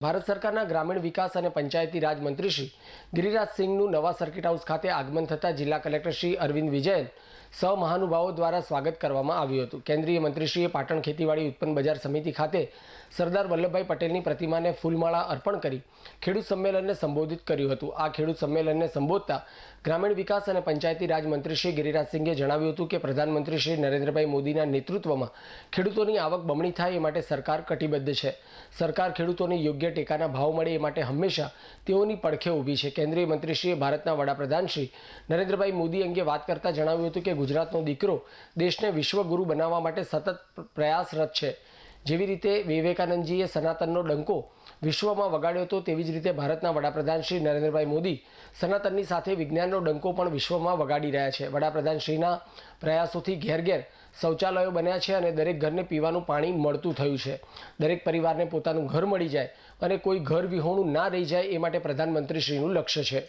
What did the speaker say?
ભારત સરકારના ગ્રામીણ વિકાસ અને પંચાયતી રાજ મંત્રી શ્રી ગિરિરાજ સિંહનું નવા સર્કિટ હાઉસ ખાતે આગમન થતાં જિલ્લા કલેક્ટર શ્રી અરવિંદ વિજયન સૌ મહાનુભાવો દ્વારા સ્વાગત કરવામાં આવ્યું હતું. કેન્દ્રીય મંત્રીશ્રીએ પાટણ ખેતીવાડી ઉત્પન્ન બજાર સમિતિ ખાતે સરદાર વલ્લભભાઈ પટેલની પ્રતિમાને ફૂલમાળા અર્પણ કરી ખેડૂત સંમેલનને સંબોધિત કર્યું હતું. આ ખેડૂત સંમેલનને સંબોધતા ગ્રામીણ વિકાસ અને પંચાયતી રાજ મંત્રી શ્રી ગિરિરાજ સિંઘે જણાવ્યું હતું કે પ્રધાનમંત્રી શ્રી નરેન્દ્રભાઈ મોદીના નેતૃત્વમાં ખેડૂતોની આવક બમણી થાય એ માટે સરકાર કટિબદ્ધ છે. સરકાર ખેડૂતોને યોગ્ય ટેકાના ભાવ મળે એ માટે હંમેશા તેઓની પડખે ઊભી છે. કેન્દ્રીય મંત્રીશ્રીએ ભારતના વડાપ્રધાન શ્રી નરેન્દ્રભાઈ મોદી અંગે વાત કરતા જણાવ્યું હતું કે ગુજરાતનો દીકરો દેશને વિશ્વગુરુ બનાવવા માટે સતત પ્રયાસરત છે. જેવી રીતે વિવેકાનંદજીએ સનાતનનો ડંકો વિશ્વમાં વગાડ્યો હતો, તેવી જ રીતે ભારતના વડાપ્રધાન શ્રી નરેન્દ્રભાઈ મોદી સનાતનની સાથે વિજ્ઞાનનો ડંકો પણ વિશ્વમાં વગાડી રહ્યા છે. વડાપ્રધાન શ્રીના પ્રયાસોથી ઘેર ઘેર શૌચાલયો બન્યા છે અને દરેક ઘરને પીવાનું પાણી મળતું થયું છે. દરેક પરિવારને પોતાનું ઘર મળી જાય અને કોઈ ઘર વિહોણું ના રહી જાય એ માટે પ્રધાનમંત્રીશ્રીનું લક્ષ્ય છે.